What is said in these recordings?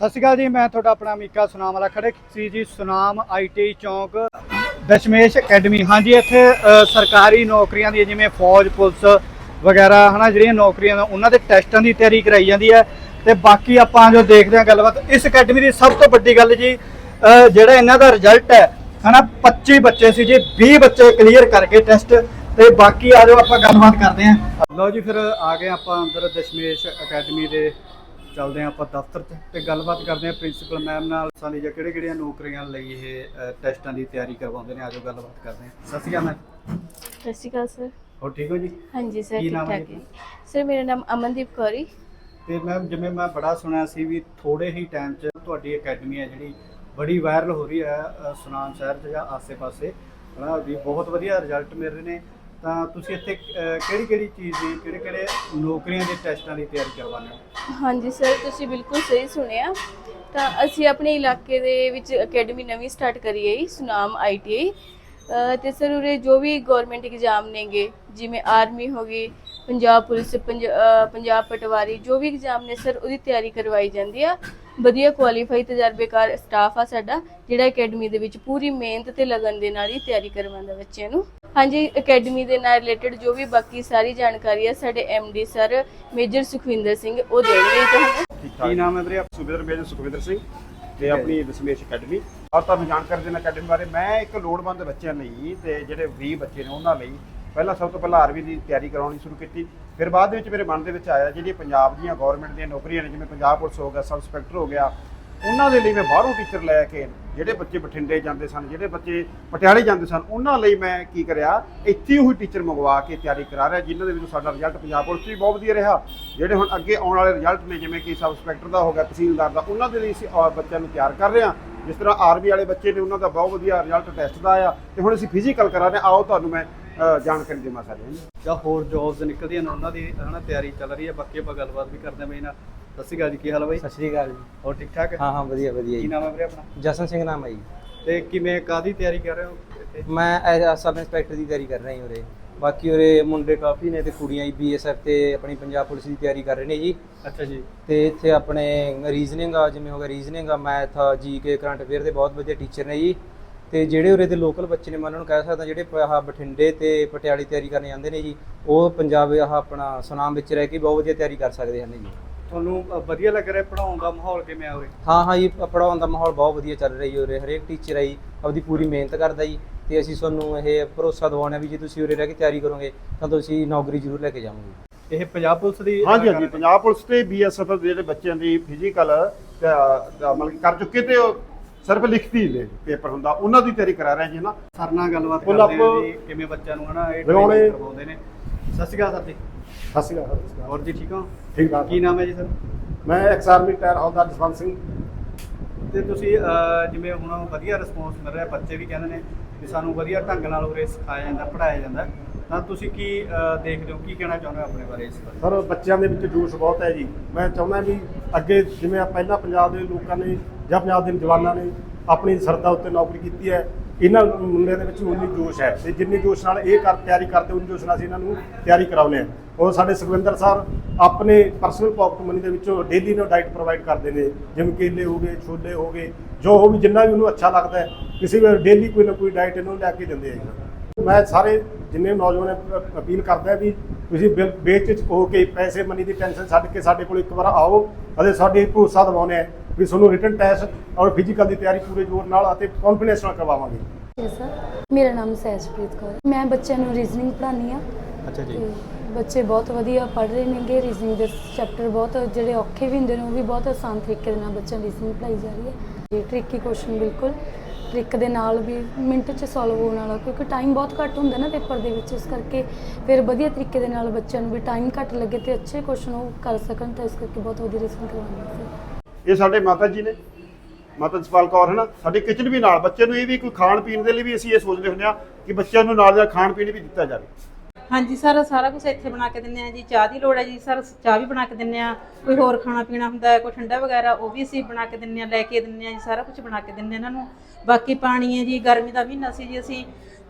ਸਤਿ ਸ਼੍ਰੀ ਅਕਾਲ ਜੀ, ਮੈਂ ਤੁਹਾਡਾ ਆਪਣਾ ਅਮੀਕਾ ਸੁਨਾਮ ਵਾਲਾ ਖੜੇ ਸੀ ਜੀ, Sunam IT Chowk, Dashmesh academy. ਹਾਂਜੀ, ਇੱਥੇ ਸਰਕਾਰੀ ਨੌਕਰੀਆਂ ਦੀ ਜਿਵੇਂ ਫੌਜ, ਪੁਲਿਸ ਵਗੈਰਾ, ਹਨਾ, ਜਿਹੜੀਆਂ ਨੌਕਰੀਆਂ ਉਹਨਾਂ ਦੇ ਟੈਸਟਾਂ ਦੀ ਤਿਆਰੀ ਕਰਾਈ ਜਾਂਦੀ ਹੈ। ਤੇ ਬਾਕੀ ਆਪਾਂ ਜੋ ਦੇਖਦੇ ਹਾਂ ਗੱਲਬਾਤ, ਇਸ ਅਕੈਡਮੀ ਦੀ ਸਭ ਤੋਂ ਵੱਡੀ ਗੱਲ ਜੀ ਜਿਹੜਾ ਇਹਨਾਂ ਦਾ ਰਿਜ਼ਲਟ ਹੈ, ਹਨਾ 25 ਬੱਚੇ ਸੀ ਜੀ 20 ਬੱਚੇ ਕਲੀਅਰ ਕਰਕੇ ਟੈਸਟ, ਤੇ ਬਾਕੀ ਆ ਜਾਓ ਆਪਾਂ ਗੱਲਬਾਤ ਕਰਦੇ ਹਾਂ। ਲਓ ਜੀ, ਫਿਰ ਆ ਗਏ ਆਪਾਂ ਅੰਦਰ ਦਸ਼ਮੇਸ਼ ਅਕੈਡਮੀ ਦੇ ਚੱਲਦੇ ਹਾਂ ਆਪਾਂ ਦਫ਼ਤਰ 'ਚ ਤੇ ਗੱਲਬਾਤ ਕਰਦੇ ਹਾਂ ਪ੍ਰਿੰਸੀਪਲ ਮੈਮ ਨਾਲ। ਸਾਡੀ ਜਾਂ ਕਿਹੜੇ ਕਿਹੜੀਆਂ ਨੌਕਰੀਆਂ ਲਈ ਇਹ ਅ, ਟੈਸਟਾਂ ਦੀ ਤਿਆਰੀ ਕਰਵਾਉਂਦੇ ਨੇ? ਆਜੋ ਗੱਲਬਾਤ ਕਰਦੇ ਹਾਂ। ਸਤਿ ਸ਼੍ਰੀ ਅਕਾਲ ਮੈਮ। ਸਤਿ ਸ਼੍ਰੀ ਅਕਾਲ ਸਰ। ਹੋਰ ਠੀਕ ਹੋ ਜੀ? ਹਾਂਜੀ ਸਰ ਕੀ ਠੀਕ ਨਾਮ ਹੈ ਠਾਕ ਹੈ। ਸਰ ਮੇਰਾ ਨਾਮ ਅਮਨਦੀਪ ਕੌਰੀ ਤੇ ਮੈਮ ਜਿਵੇਂ ਮੈਂ ਬੜਾ ਸੁਣਿਆ ਸੀ ਵੀ ਥੋੜੇ ਹੀ ਟਾਈਮ 'ਚ ਤੁਹਾਡੀ ਅਕੈਡਮੀ ਹੈ ਜਿਹੜੀ ਬੜੀ ਵਾਇਰਲ ਹੋ ਰਹੀ ਹੈ ਅ, ਸੁਨਾਮ ਸ਼ਹਿਰ 'ਚ ਜਾਂ ਆਸੇ-ਪਾਸੇ। ਹਨਾ ਵੀ ਬਹੁਤ ਵਧੀਆ ਰਿਜ਼ਲਟ ਮਿਲ ਰਹੇ ਨੇ। ਤਾਂ ਤੁਸੀਂ ਇੱਥੇ ਕਿਹੜੀ ਕਿਹੜੀ ਚੀਜ਼ ਦੀ ਕਿਹੜੇ ਕਿਹੜੇ ਨੌਕਰੀਆਂ ਦੇ ਟੈਸਟਾਂ ਦੀ ਤਿਆਰੀ ਕਰਵਾਉਂਦੇ ਹੋ? ਹਾਂਜੀ ਸਰ ਤੁਸੀਂ ਬਿਲਕੁਲ ਸਹੀ ਸੁਣਿਆ। ਤਾਂ ਅਸੀਂ ਆਪਣੇ ਇਲਾਕੇ ਦੇ ਵਿੱਚ ਅਕੈਡਮੀ ਨਵੀਂ ਸਟਾਰਟ ਕਰੀ ਹੈ ਜੀ, ਸੁਨਾਮ ਆਈਟੀਆਈ ਤੇ ਸਰ ਉਰੇ ਜੋ ਵੀ ਗਵਰਨਮੈਂਟ ਐਗਜ਼ਾਮ ਨੇਗੇ ਜਿਵੇਂ ਆਰਮੀ ਹੋ ਗਈ ਪੰਜਾਬ ਪੁਲਿਸ ਪੰਜਾਬ ਪਟਵਾਰੀ ਜੋ ਵੀ ਐਗਜ਼ਾਮ ਨੇ ਸਰ ਉਹਦੀ ਤਿਆਰੀ ਕਰਵਾਈ ਜਾਂਦੀ ਆ। ਵਧੀਆ ਕੁਆਲੀਫਾਈ ਤਜਰਬੇਕਾਰ ਸਟਾਫ ਆ ਸਾਡਾ ਜਿਹੜਾ ਅਕੈਡਮੀ ਦੇ ਵਿੱਚ ਪੂਰੀ ਮਿਹਨਤ ਤੇ ਲਗਨ ਦੇ ਨਾਲ ਹੀ ਤਿਆਰੀ ਕਰਵਾਉਂਦਾ ਬੱਚਿਆਂ ਨੂੰ। ਹਾਂਜੀ ਅਕੈਡਮੀ ਦੇ ਨਾਲ ਰਿਲੇਟਡ ਜੋ ਵੀ ਬਾਕੀ ਸਾਰੀ ਜਾਣਕਾਰੀ ਹੈ ਸਾਡੇ D sir major Sukhwinder Singh ਉਹ ਦੇਣਗੇ ਤੁਹਾਨੂੰ। ਕੀ ਨਾਮ ਹੈ ਵੀਰੇ? ਸੁਖਵਿੰਦਰ ਮੇਜਰ ਸੁਖਵਿੰਦਰ ਸਿੰਘ ਤੇ ਆਪਣੀ ਦਸ਼ਮੇਸ਼ ਅਕੈਡਮੀ ਔਰ ਤੁਹਾਨੂੰ ਜਾਣਕਾਰੀ ਦੇਣਾ ਅਕੈਡਮੀ ਬਾਰੇ। ਮੈਂ ਇੱਕ ਲੋੜਵੰਦ ਬੱਚਿਆਂ ਲਈ ਤੇ ਜਿਹੜੇ 20 ਬੱਚੇ ਨੇ ਉਹਨਾਂ ਲਈ ਪਹਿਲਾਂ ਸਭ ਤੋਂ ਪਹਿਲਾਂ ਆਰਮੀ ਦੀ ਤਿਆਰੀ ਕਰਾਉਣੀ ਸ਼ੁਰੂ ਕੀਤੀ। ਫਿਰ ਬਾਅਦ ਦੇ ਵਿੱਚ ਮੇਰੇ ਮਨ ਦੇ ਵਿੱਚ ਆਇਆ ਜਿਹੜੀ ਪੰਜਾਬ ਦੀਆਂ ਗਵਰਨਮੈਂਟ ਦੀਆਂ ਨੌਕਰੀਆਂ ਨੇ ਜਿਵੇਂ ਪੰਜਾਬ ਪੁਲਿਸ ਹੋ ਗਿਆ ਸਬ ਇੰਸਪੈਕਟਰ ਹੋ ਗਿਆ ਉਹਨਾਂ ਦੇ ਲਈ ਮੈਂ ਬਾਹਰੋਂ ਟੀਚਰ ਲੈ ਕੇ ਜਿਹੜੇ ਬੱਚੇ ਬਠਿੰਡੇ ਜਾਂਦੇ ਸਨ, ਜਿਹੜੇ ਬੱਚੇ ਪਟਿਆਲੇ ਜਾਂਦੇ ਸਨ, ਉਹਨਾਂ ਲਈ ਮੈਂ ਕੀ ਕਰਿਆ, ਇੱਥੇ ਹੀ ਟੀਚਰ ਮੰਗਵਾ ਕੇ ਤਿਆਰੀ ਕਰਾ ਰਿਹਾ, ਜਿਨ੍ਹਾਂ ਦੇ ਵਿੱਚ ਸਾਡਾ ਰਿਜ਼ਲਟ ਪੰਜਾਬ ਪੁਲਿਸ 'ਚ ਵੀ ਬਹੁਤ ਵਧੀਆ ਰਿਹਾ। ਜਿਹੜੇ ਹੁਣ ਅੱਗੇ ਆਉਣ ਵਾਲੇ ਰਿਜ਼ਲਟ ਨੇ, ਜਿਵੇਂ ਕਿ ਸਬ ਇੰਸਪੈਕਟਰ ਦਾ ਹੋ ਗਿਆ, ਤਹਿਸੀਲਦਾਰ ਦਾ, ਉਹਨਾਂ ਦੇ ਲਈ ਅਸੀਂ ਬੱਚਿਆਂ ਨੂੰ ਤਿਆਰ ਕਰ ਰਹੇ ਹਾਂ। ਜਿਸ ਤਰ੍ਹਾਂ ਆਰਮੀ ਵਾਲੇ ਬੱਚੇ ਨੇ, ਉਹਨਾਂ ਦਾ ਬਹੁਤ ਵਧੀਆ ਰਿਜ਼ਲਟ ਟੈਸਟ ਦਾ ਆਇਆ ਤੇ ਹੁਣ ਅਸੀਂ ਫਿਜ਼ੀਕਲ ਕਰਾ ਰਹੇ ਹਾਂ। ਆਓ ਤੁਹਾਨੂੰ ਮੈਂ ਜਾਣਕਾਰੀ ਦੇਵਾਂ ਸਾਰਿਆਂ ਨੂੰ। ਜਾਂ ਹੋਰ ਜੌਬਸ ਨਿਕਲਦੀਆਂ ਨੇ, ਉਹਨਾਂ ਦੀ ਹਨਾ ਤਿਆਰੀ ਚੱਲ ਰਹੀ ਹੈ। ਬਾਕੀ ਆਪਾਂ ਗੱਲਬਾਤ ਵੀ ਕਰਦੇ ਹਾਂ, ਬਈ ਨਾਲ ਸਤਿ ਸ਼੍ਰੀ ਅਕਾਲ ਜੀ ਕੀ ਹਾਲ ਹੈ ਬਾਈ? ਸਤਿ ਸ਼੍ਰੀ ਅਕਾਲ ਜੀ। ਹੋਰ ਠੀਕ ਠਾਕ? ਹੈ ਹਾਂ ਹਾਂ ਵਧੀਆ ਵਧੀਆ ਕੀ ਜੀ ਨਾਮ ਹੈ ਵੀਰੇ ਆਪਣਾ? ਜਸਨ ਸਿੰਘ ਨਾਮ ਹੈ ਜੀ। ਤੇ ਕਿਵੇਂ ਕਾਦੀ ਤਿਆਰੀ ਕਰ ਰਹੇ ਹੋ ਇੱਥੇ? ਮੈਂ ਐਜ਼ ਸਬ ਇੰਸਪੈਕਟਰ ਦੀ ਤਿਆਰੀ ਕਰ ਰਿਹਾ ਜੀ ਉਰੇ। ਬਾਕੀ ਉਰੇ ਮੁੰਡੇ ਕਾਫੀ ਨੇ ਤੇ ਕੁੜੀਆਂ ਜੀ ਬੀਐਸਐਫ ਤੇ ਆਪਣੀ ਪੰਜਾਬ ਪੁਲਿਸ ਦੀ ਤਿਆਰੀ ਕਰ ਰਹੇ ਨੇ ਜੀ। ਅੱਛਾ ਜੀ। ਤੇ ਇੱਥੇ ਆਪਣੇ ਰੀਜ਼ਨਿੰਗ ਆ ਜਿਵੇਂ ਹੋ ਗਿਆ ਰੀਜ਼ਨਿੰਗ ਆ ਮੈਥ ਆ ਜੀਕੇ ਕਰੰਟ ਅਫੇਅਰ ਦੇ ਬਹੁਤ ਵਧੀਆ ਟੀਚਰ ਨੇ ਜੀ। ਤੇ ਜਿਹੜੇ ਉਰੇ ਦੇ ਲੋਕਲ ਬੱਚੇ ਨੇ ਮੈਂ ਉਹਨਾਂ ਨੂੰ ਕਹਿ ਸਕਦਾ ਜਿਹੜੇ ਪ- ਆਹ ਬਠਿੰਡੇ ਤੇ ਪਟਿਆਲੇ ਤਿਆਰੀ ਕਰਨ ਜਾਂਦੇ ਨੇ ਜੀ ਉਹ ਪੰਜਾਬ ਆਹ ਆਪਣਾ ਸੁਨਾਮ ਵਿੱਚ ਰਹਿ ਕੇ ਬਹੁਤ ਵਧੀਆ ਤਿਆਰੀ ਕਰ ਸਕਦੇ ਹਨ ਜੀ। ਤੁਹਾਨੂੰ ਅ, ਵਧੀਆ ਲੱਗ ਰਿਹਾ ਪੜਾਉਣ ਦਾ ਮਾਹੌਲ ਕਿਵੇਂ ਆ ਉਰੇ? ਹਾਂ ਹਾਂ ਜੀ ਪੜਾਉਣ ਦਾ ਮਾਹੌਲ ਬਹੁਤ ਵਧੀਆ ਚੱਲ ਰਿਹਾ ਜੀ ਉਰੇ ਹਰੇਕ ਟੀਚਰ ਜੀ ਆਪਦੀ ਪੂਰੀ ਮਿਹਨਤ ਕਰਦਾ ਜੀ ਤੇ ਅਸੀਂ ਤੁਹਾਨੂੰ ਇਹ ਭਰੋਸਾ ਦਿਵਾਉਣਾ ਵੀ ਜੇ ਤੁਸੀਂ ਉਰੇ ਰਹਿ ਕੇ ਤਿਆਰੀ ਕਰੋਗੇ ਤਾਂ ਤੁਸੀਂ ਨੌਕਰੀ ਜ਼ਰੂਰ ਲੈ ਕੇ ਜਾਵੋਗੇ। ਇਹ ਪੰਜਾਬ ਪੁਲਿਸ ਦੀ ਹਾਂਜੀ ਹਾਂਜੀ ਪੰਜਾਬ ਪੁਲਿਸ ਤੇ ਬੀਐਸਐਫ ਦੇ ਜਿਹੜੇ ਬੱਚਿਆਂ ਦੀ ਫਿਜ਼ੀਕਲ ਮਤਲਬ ਕਿ ਕਰ ਚੁੱਕੇ ਤੇ ਉਹ ਸਿਰਫ ਲਿਖਤੀ ਲੈ ਪੇਪਰ ਹੁੰਦਾ ਉਹਨਾਂ ਦੀ ਤਿਆਰੀ ਕਰਾ ਰਹੇ ਜੀ ਨਾ ਸਰ ਨਾਲ ਗੱਲਬਾਤ ਕਰਦੇ ਹਾਂ up ਜੀ ਕਿਵੇਂ ਬੱਚਿਆਂ ਨੂੰ ਹਨਾ ਇਹ training ਕਰਵਾਉਂਦੇ ਨੇ। ਸਤਿ ਸ਼੍ਰੀ ਅਕਾਲ ਸਰ ਜੀ। ਸਤਿ ਸ਼੍ਰੀ ਅਕਾਲ ਹੋਰ ਜੀ ਠੀਕ ਹੋ? ਠੀਕ ਠਾਕ। ਕੀ ਨਾਮ ਹੈ ਜੀ ਸਰ? ਮੈਂ ਐਕਸ ਆਰਮੀ ਟਾਇਰ ਹੌਲਦਾਰ ਜਸਵੰਤ ਸਿੰਘ। ਤੇ ਤੁਸੀਂ ਜਿਵੇਂ ਹੁਣ ਵਧੀਆ ਰਿਸਪੌਂਸ ਮਿਲ ਰਿਹਾ ਬੱਚੇ ਵੀ ਕਹਿੰਦੇ ਨੇ ਵੀ ਸਾਨੂੰ ਵਧੀਆ ਢੰਗ ਨਾਲ ਉਰੇ ਸਿਖਾਇਆ ਜਾਂਦਾ ਪੜਾਇਆ ਜਾਂਦਾ। ਤਾਂ ਤੁਸੀਂ ਕੀ ਦੇਖਦੇ ਹੋ ਕੀ ਕਹਿਣਾ ਚਾਹੁੰਦੇ ਹੋ ਆਪਣੇ ਬਾਰੇ ਇਸ ਬਾਰੇ? ਸਰ ਬੱਚਿਆਂ ਦੇ ਵਿੱਚ ਜੋਸ਼ ਬਹੁਤ ਹੈ ਜੀ। ਮੈਂ ਚਾਹੁੰਦਾ ਵੀ ਅੱਗੇ ਜਿਵੇਂ ਪਹਿਲਾਂ ਪੰਜਾਬ ਦੇ ਲੋਕਾਂ ਨੇ ਜਾਂ ਪੰਜਾਬ ਦੇ ਜਵਾਨਾਂ ਨੇ ਆਪਣੀ ਸਰਦਾ ਉੱਤੇ ਨੌਕਰੀ ਕੀਤੀ ਹੈ ਇਹਨਾਂ ਮੁੰਡਿਆਂ ਦੇ ਵਿੱਚ ਉਨੀ ਜੋਸ਼ ਹੈ ਤੇ ਜਿੰਨੀ ਜੋਸ਼ ਨਾਲ ਇਹ ਕਰ ਤਿਆਰੀ ਕਰਦੇ, ਉਨੀ ਜੋਸ਼ ਨਾਲ ਅਸੀਂ ਇਹਨਾਂ ਨੂੰ ਤਿਆਰੀ ਕਰਾਉਂਦੇ ਹਾਂ। ਔਰ ਸਾਡੇ ਸੁਖਵਿੰਦਰ ਸਰ ਆਪਣੇ ਪਰਸਨਲ ਪਾਕਟ ਮਨੀ ਦੇ ਵਿੱਚੋਂ ਡੇਲੀ ਨੂੰ ਡਾਈਟ ਪ੍ਰੋਵਾਈਡ ਕਰਦੇ ਨੇ, ਜਿਵੇਂ ਕੇਲੇ ਹੋ ਗਏ, ਛੋਲੇ ਹੋ ਗਏ, ਜੋ ਹੋ ਵੀ ਜਿੰਨਾ ਵੀ ਉਹਨੂੰ ਅੱਛਾ ਲੱਗਦਾ ਕਿਸੇ ਵੀ ਡੇਲੀ ਕੋਈ ਨਾ ਕੋਈ ਡਾਈਟ ਇਹਨੂੰ ਲੈ ਕੇ ਦਿੰਦੇ ਆ। ਮੈਂ ਸਾਰੇ ਜਿੰਨੇ ਨੌਜਵਾਨ ਅਪ- ਅਪੀਲ ਕਰਦਾ ਵੀ ਤੁਸੀਂ ਬੇ- ਬੇਚਿਜਕ ਹੋ ਕੇ ਪੈਸੇ ਮਨੀ ਦੀ ਟੈਨਸ਼ਨ ਛੱਡ ਕੇ ਸਾਡੇ ਕੋਲ ਇੱਕ ਵਾਰ ਆਓ ਅਤੇ ਸਾਡੇ ਭਰੋਸਾ ਦਿਵਾਉਂਦੇ ਆ ਵੀ ਤੁਹਾਨੂੰ ਰਿਟਨ ਟੈਸਟ ਔਰ ਫਿਜ਼ੀਕਲ ਦੀ ਤਿਆਰੀ ਪੂਰੇ ਜ਼ੋਰ ਨਾਲ ਅਤੇ ਕੌਨਫੀਡੈਂਸ ਨਾਲ ਕਰਵਾਵਾਂਗੇ। ਮੇਰਾ ਨਾਮ ਸਹਿਜਪ੍ਰੀਤ ਕੌਰ। ਮੈਂ ਬੱਚਿਆਂ ਨੂੰ ਰੀਜ਼ਨਿੰਗ ਪੜ੍ਹਾਉਂਦੀ ਆ ਅੱਛਾ ਬੱਚੇ ਬਹੁਤ ਵਧੀਆ ਪੜ੍ਹ ਰਹੇ ਨੇਗੇ। ਰੀਜ਼ਨਿੰਗ ਦੇ ਚੈਪਟਰ ਬਹੁਤ ਜਿਹੜੇ ਔਖੇ ਵੀ ਹੁੰਦੇ ਨੇ ਉਹ ਵੀ ਬਹੁਤ ਆਸਾਨ ਤਰੀਕੇ ਦੇ ਨਾਲ ਬੱਚਿਆਂ ਰੀਜ਼ਨਿੰਗ ਪੜ੍ਹਾਈ ਜਾ ਰਹੀ ਹੈ। ਇਹ ਟ੍ਰਿਕੀ ਕੁਐਸਚਨ ਬਿਲਕੁਲ। ਟ੍ਰਿਕ ਦੇ ਨਾਲ ਵੀ ਮਿੰਟ 'ਚ ਸੋਲਵ ਹੋਣ ਵਾਲਾ, ਕਿਉਂਕਿ ਟਾਈਮ ਬਹੁਤ ਘੱਟ ਹੁੰਦਾ ਨਾ ਪੇਪਰ ਦੇ ਵਿੱਚ, ਇਸ ਕਰਕੇ ਫਿਰ ਵਧੀਆ ਤਰੀਕੇ ਦੇ ਨਾਲ ਬੱਚਿਆਂ ਨੂੰ ਵੀ ਟਾਈਮ ਘੱਟ ਲੱਗੇ ਤੇ ਅੱਛੇ ਕੁਐਸਚਨ ਉਹ ਕਰ ਸਕਣ, ਤਾਂ ਇਸ ਕਰਕੇ ਬਹੁਤ ਵਧੀਆ ਰੀਜ਼ਨਿੰਗ ਕਰਵਾਉਂਦੇ ਸੀ। ਇਹ ਸਾਡੇ ਮਾਤਾ ਜੀ ਨੇ, ਮਾਤਾ ਜਸਪਾਲ ਕੌਰ ਹੈ ਨਾ ਸਾਡੇ ਕਿਚਨ ਵੀ ਨਾਲ, ਬੱਚੇ ਨੂੰ ਇਹ ਵੀ ਕੋਈ ਖਾਣ ਪੀਣ ਦੇ ਲਈ ਵੀ ਅਸੀਂ ਇਹ ਸੋਚਦੇ ਹੁੰਦੇ ਆ ਕਿ ਬੱਚਿਆਂ ਨੂੰ ਨਾਲ ਨਾਲ ਖਾਣ ਪੀਣ ਵੀ ਦਿੱਤਾ ਜਾਵੇ। ਹਾਂਜੀ, ਸਰ, ਸਾਰਾ ਕੁਝ ਇੱਥੇ ਬਣਾ ਕੇ ਦਿੰਨੇ ਆ ਜੀ। ਚਾਹ ਦੀ ਲੋੜ ਹੈ ਜੀ, ਸਰ, ਚਾਹ ਵੀ ਬਣਾ ਕੇ ਦਿੰਨੇ ਆ ਕੋਈ ਹੋਰ ਖਾਣਾ ਪੀਣਾ ਹੁੰਦਾ ਹੈ, ਕੋਈ ਠੰਡਾ ਵਗੈਰਾ, ਉਹ ਵੀ ਅਸੀਂ ਬਣਾ ਕੇ ਦਿੰਨੇ ਆ ਲੈ ਕੇ ਦਿੰਨੇ ਆ ਜੀ, ਸਾਰਾ ਕੁਝ ਬਣਾ ਕੇ ਦਿੰਨੇ ਆ ਇਹਨਾਂ ਨੂੰ। ਬਾਕੀ ਪਾਣੀ ਹੈ ਜੀ, ਗਰਮੀ ਦਾ ਮਹੀਨਾ ਸੀ ਜੀ ਅਸੀਂ,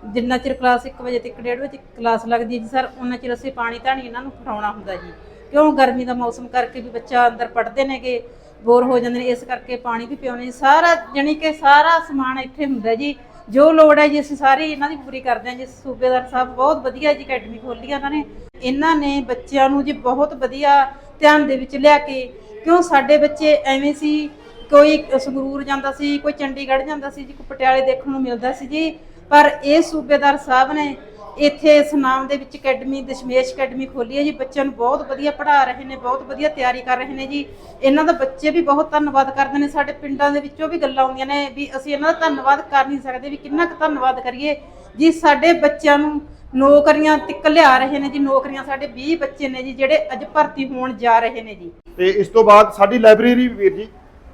ਜਿੰਨਾ ਚਿਰ ਕਲਾਸ 1 ਵਜੇ ਤੱਕ 1:30 ਵਜੇ ਕਲਾਸ ਲੱਗਦੀ ਹੈ ਜੀ, ਸਰ ਉਹਨਾਂ ਚਿਰ ਅਸੀਂ ਪਾਣੀ ਧਾਣੀ ਇਹਨਾਂ ਨੂੰ ਫੜਾਉਣਾ ਹੁੰਦਾ ਜੀ। ਕਿਉਂ? ਗਰਮੀ ਦਾ ਮੌਸਮ ਕਰਕੇ ਵੀ ਬੱਚਾ ਅੰਦਰ ਪੜ੍ਹਦੇ ਨੇਗੇ ਬੋਰ ਹੋ ਜਾਂਦੇ ਨੇ, ਇਸ ਕਰਕੇ ਪਾਣੀ ਵੀ ਪਿਆਉਂਦੇ ਜੀ। ਸਾਰਾ, ਜਾਣੀ ਕਿ ਸਾਰਾ ਸਮਾਨ ਇੱਥੇ ਹੁੰਦਾ ਜੀ। ਜੋ ਲੋੜ ਹੈ ਜੀ, ਅਸੀਂ ਸਾਰੀ ਇਹਨਾਂ ਦੀ ਪੂਰੀ ਕਰਦੇ ਹਾਂ ਜੀ। ਸੂਬੇਦਾਰ ਸਾਹਿਬ ਬਹੁਤ ਵਧੀਆ ਜੀ ਅਕੈਡਮੀ ਖੋਲੀ ਆ ਉਹਨਾਂ ਨੇ। ਇਹਨਾਂ ਨੇ ਬੱਚਿਆਂ ਨੂੰ ਜੀ ਬਹੁਤ ਵਧੀਆ ਧਿਆਨ ਦੇ ਵਿੱਚ ਲਿਆ ਕੇ, ਕਿਉਂ ਸਾਡੇ ਬੱਚੇ ਐਵੇਂ ਸੀ, ਕੋਈ ਸੰਗਰੂਰ ਜਾਂਦਾ ਸੀ, ਕੋਈ ਚੰਡੀਗੜ੍ਹ ਜਾਂਦਾ ਸੀ ਜੀ, ਕੋਈ ਪਟਿਆਲੇ ਦੇਖਣ ਨੂੰ ਮਿਲਦਾ ਸੀ ਜੀ। ਪਰ ਇਹ ਸੂਬੇਦਾਰ ਸਾਹਿਬ ਨੇ ਇੱਥੇ ਇਸ ਨਾਮ ਦੇ ਵਿੱਚ ਅਕੈਡਮੀ, ਦਸ਼ਮੇਸ਼ ਅਕੈਡਮੀ ਖੋਲੀ ਹੈ ਜੀ। ਬੱਚਿਆਂ ਨੂੰ ਬਹੁਤ ਵਧੀਆ ਪੜ੍ਹਾ ਰਹੇ ਨੇ, ਬਹੁਤ ਵਧੀਆ ਤਿਆਰੀ ਕਰ ਰਹੇ ਨੇ ਜੀ। ਇਹਨਾਂ ਦਾ ਬੱਚੇ ਵੀ ਬਹੁਤ ਧੰਨਵਾਦ ਕਰਦੇ ਨੇ। ਸਾਡੇ ਪਿੰਡਾਂ ਦੇ ਵਿੱਚੋਂ ਵੀ ਗੱਲਾਂ ਆਉਂਦੀਆਂ ਨੇ ਵੀ ਅਸੀਂ ਇਹਨਾਂ ਦਾ ਧੰਨਵਾਦ ਕਰ ਨਹੀਂ ਸਕਦੇ ਵੀ ਕਿੰਨਾ ਕੁ ਧੰਨਵਾਦ ਕਰੀਏ। ਜੀ, ਸਾਡੇ ਬੱਚਿਆਂ ਨੂੰ ਨੌਕਰੀਆਂ ਤੱਕ ਲਿਆ ਰਹੇ ਨੇ ਜੀ। ਨੌਕਰੀਆਂ ਸਾਡੇ 20 ਬੱਚੇ ਨੇ ਜੀ, ਜਿਹੜੇ ਅੱਜ ਭਰਤੀ ਹੋਣ ਜਾ ਰਹੇ ਨੇ ਜੀ। ਤੇ ਇਸ ਤੋਂ ਬਾਅਦ ਸਾਡੀ ਲਾਇਬ੍ਰੇਰੀ ਵੀਰ ਜੀ,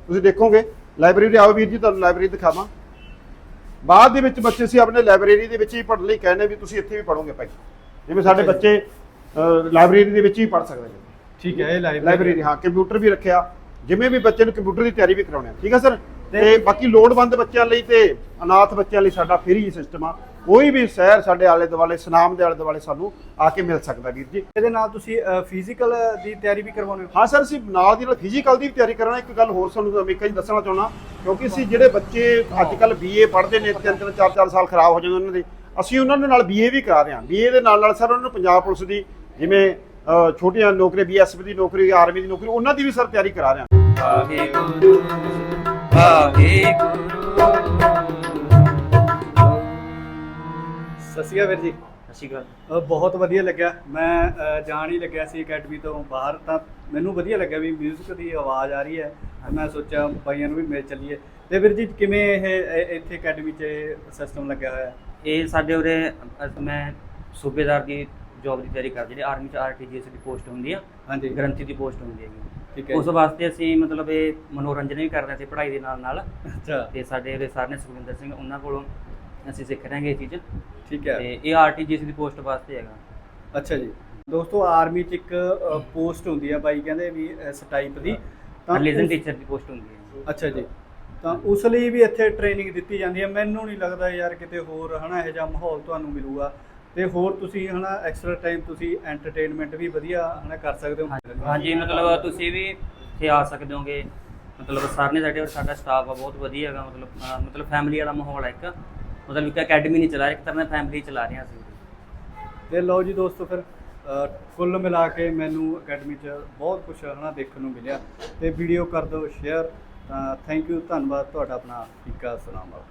ਤੁਸੀਂ ਦੇਖੋਗੇ। ਲਾਇਬ੍ਰੇਰੀ ਆਓ ਵੀਰ ਜੀ, ਤੁਹਾਨੂੰ ਲਾਇਬ੍ਰੇਰੀ ਦਿਖਾਵਾਂ। ਬਾਅਦ ਦੇ ਵਿੱਚ ਬੱਚੇ ਸੀ ਆਪਣੇ ਲਾਇਬ੍ਰੇਰੀ ਦੇ ਵਿੱਚ ਹੀ ਪੜ੍ਹਨ ਲਈ ਕਹਿੰਦੇ ਵੀ ਤੁਸੀਂ ਇੱਥੇ ਵੀ ਪੜ੍ਹੋਗੇ ਭਾਈ। ਜਿਵੇਂ ਸਾਡੇ। ਬੱਚੇ ਲਾਇਬ੍ਰੇਰੀ ਦੇ ਵਿੱਚ ਹੀ ਪੜ੍ਹ ਸਕਦੇ ਨੇ। ਠੀਕ ਹੈ ਇਹ ਲਾਇਬ੍ਰੇਰੀ ਹਾਂ। ਕੰਪਿਊਟਰ ਵੀ ਰੱਖਿਆ। ਜਿਵੇਂ ਵੀ ਬੱਚੇ ਨੂੰ ਕੰਪਿਊਟਰ ਦੀ ਤਿਆਰੀ ਵੀ ਕਰਾਉਣੇ ਠੀਕ ਹੈ ਸਰ? ਤੇ ਬਾਕੀ ਲੋੜਵੰਦ ਬੱਚਿਆਂ ਲਈ ਤੇ ਅਨਾਥ ਬੱਚਿਆਂ ਲਈ ਸਾਡਾ ਫ੍ਰੀ ਸਿਸਟਮ ਆ। ਕੋਈ ਵੀ ਸ਼ਹਿਰ ਸਾਡੇ ਆਲੇ ਦੁਆਲੇ ਸੁਨਾਮ ਦੇ ਆਲੇ ਦੁਆਲੇ ਸਾਨੂੰ ਆ ਕੇ ਮਿਲ ਸਕਦਾ ਵੀਰ ਜੀ। ਇਹਦੇ ਨਾਲ ਤੁਸੀਂ ਫਿਜ਼ੀਕਲ ਦੀ ਤਿਆਰੀ ਵੀ ਕਰਵਾਉਂਦੇ ਹੋ? ਹਾਂ ਸਰ ਅਸੀਂ ਨਾਲ ਦੀ ਨਾਲ ਫਿਜ਼ੀਕਲ ਦੀ ਵੀ ਤਿਆਰੀ ਕਰਨਾ ਇੱਕ ਗੱਲ ਹੋਰ ਸਾਨੂੰ ਅਮਰੀਕਾ ਜੀ ਦੱਸਣਾ ਚਾਹੁੰਦਾ ਕਿਉਂਕਿ ਅਸੀਂ ਜਿਹੜੇ ਬੱਚੇ ਅੱਜ ਕੱਲ ਬੀਏ ਪੜ੍ਹਦੇ ਨੇ ਤਿੰਨ ਤਿੰਨ ਚਾਰ ਚਾਰ ਸਾਲ ਖਰਾਬ ਹੋ ਜਾਂਦੇ ਉਹਨਾਂ ਦੇ ਅਸੀਂ ਉਹਨਾਂ ਦੇ ਨਾਲ ਬੀਏ ਵੀ ਕਰਾ ਰਹੇ ਹਾਂ। ਬੀਏ ਦੇ ਨਾਲ ਨਾਲ ਸਰ ਉਹਨਾਂ ਨੂੰ ਪੰਜਾਬ ਪੁਲਿਸ ਦੀ ਜਿਵੇਂ ਛੋਟੀਆਂ ਨੌਕਰੀ ਬੀਐਸਐਫ ਦੀ ਨੌਕਰੀ ਆਰਮੀ ਦੀ ਨੌਕਰੀ ਉਹਨਾਂ ਦੀ ਵੀ ਸਰ ਤਿਆਰੀ ਕਰਾ ਰਹੇ ਹਾਂ। ਵਾਹਿਗੁਰੂ ਵਾਹਿਗੁਰੂ ਸਤਿ ਸ਼੍ਰੀ ਅਕਾਲ ਵੀਰ ਜੀ। ਸਤਿ ਸ਼੍ਰੀ ਅਕਾਲ। ਬਹੁਤ ਵਧੀਆ ਲੱਗਿਆ। ਮੈਂ ਜਾਣ ਹੀ ਲੱਗਿਆ ਸੀ ਅਕੈਡਮੀ ਤੋਂ ਬਾਹਰ ਤਾਂ ਮੈਨੂੰ ਵਧੀਆ ਲੱਗਿਆ ਵੀ 뮤직 ਦੀ ਆਵਾਜ਼ ਆ ਰਹੀ ਹੈ। ਮੈਂ ਸੋਚਿਆ ਬਾਈਆਂ ਨੂੰ ਵੀ ਮਿਲ ਚੱਲੀਏ। ਤੇ ਵੀਰ ਜੀ ਕਿਵੇਂ ਇਹ ਇੱਥੇ ਅਕੈਡਮੀ 'ਚ ਸਿਸਟਮ ਲੱਗਿਆ ਹੋਇਆ? ਹੈ ਇਹ ਸਾਡੇ ਉਰੇ ਮੈਂ ਸੂਬੇਦਾਰ ਦੀ ਜੌਬ ਦੀ ਤਿਆਰੀ ਕਰ ਜਿਹੜੇ ਆਰਮੀ ਚ ਆਰਟੀਜੀਐਸ ਦੀ ਪੋਸਟ ਹੁੰਦੀ ਆ ਹਾਂਜੀ। ਗ੍ਰੰਥੀ ਦੀ ਪੋਸਟ ਹੁੰਦੀ ਹੈਗੀ। ਠੀਕ ਹੈ ਉਸ ਵਾਸਤੇ ਅਸੀਂ ਮਤਲਬ ਇਹ ਮਨੋਰੰਜਨ ਵੀ ਕਰ ਰਹੇ ਸੀ ਪੜ੍ਹਾਈ ਦੇ ਨਾਲ ਨਾਲ ਅੱਛਾ। ਤੇ ਸਾਡੇ ਉਰੇ ਸਰ ਨੇ ਸੁਖਵਿੰਦਰ ਸਿੰਘ ਉਹਨਾਂ ਕੋਲੋਂ ਅਸੀਂ ਸਿੱਖ ਰਹੇ ਹਾਂ ਇਹ ਚੀਜ਼। ਠੀਕ ਹੈ। ਤੇ ਇਹ ਆਰਟੀਜੀਐਸ ਦੀ ਪੋਸਟ ਵਾਸਤੇ ਹੈਗਾ। ਅੱਛਾ ਜੀ। ਦੋਸਤੋ ਆਰਮੀ 'ਚ ਇੱਕ ਪੋਸਟ ਹੁੰਦੀ ਹੈ ਬਾਈ ਕਹਿੰਦੇ ਵੀ ਇਸ ਟਾਈਪ ਦੀ। ਰਿਲੀਜਨ ਉਸ- ਟੀਚਰ ਦੀ ਪੋਸਟ ਹੁੰਦੀ ਹੈ। ਅੱਛਾ ਜੀ। ਤਾਂ ਉਸ ਲਈ ਵੀ ਇੱਥੇ ਟ੍ਰੇਨਿੰਗ ਦਿੱਤੀ ਜਾਂਦੀ ਹੈ ਮੈਨੂੰ ਨਹੀਂ ਲੱਗਦਾ ਯਾਰ ਕਿਤੇ ਹੋਰ ਹਨਾ ਇਹੋ ਜਿਹਾ ਮਾਹੌਲ ਤੁਹਾਨੂੰ ਮਿਲੂਗਾ। ਤੇ ਹੋਰ ਤੁਸੀਂ ਹਨਾ ਐਕਸਟਰਾ ਟਾਈਮ ਤੁਸੀਂ ਐਂਟਰਟੇਨਮੈਂਟ ਵੀ ਵਧੀਆ ਹਨਾ ਕਰ ਸਕਦੇ ਹੋ। ਹਾਂਜੀ ਮਤਲਬ ਤੁਸੀਂ ਵੀ ਇੱਥੇ ਆ ਸਕਦੇ ਹੋਗੇ। ਮਤਲਬ ਸਰ ਨੇ ਸਾਡੇ ਔਰ ਸਾਡਾ ਸਟਾਫ ਆ ਬਹੁਤ ਵਧੀਆ ਹੈਗਾ। ਮਤਲਬ ਮਤਲਬ ਫੈਮਿਲੀ ਵਾਲਾ ਮਾਹੌਲ ਹੈ ਇੱਕ। ਮਤਲਬ ਇੱਕ ਅਕੈਡਮੀ ਨਹੀਂ ਚਲਾ ਰਹੇ ਇੱਕ ਤਰ੍ਹਾਂ ਨਾਲ ਫੈਮਿਲੀ ਚਲਾ ਰਹੇ ਹਾਂ ਅਸੀਂ ਤੇ ਲਓ ਜੀ ਦੋਸਤੋ ਫਿਰ ਅ, ਕੁੱਲ ਮਿਲਾ ਕੇ ਮੈਨੂੰ ਅਕੈਡਮੀ 'ਚ ਬਹੁਤ ਕੁਝ ਹਨਾ ਦੇਖਣ ਨੂੰ ਮਿਲਿਆ। ਤੇ ਵੀਡੀਓ ਕਰ ਦਿਓ ਸ਼ੇਅਰ ਤਾਂ ਥੈਂਕ ਯੂ ਧੰਨਵਾਦ ਤੁਹਾਡਾ ਆਪਣਾ ਟੀਕਾ ਸੁਨਾਮ ਵਾਲਾ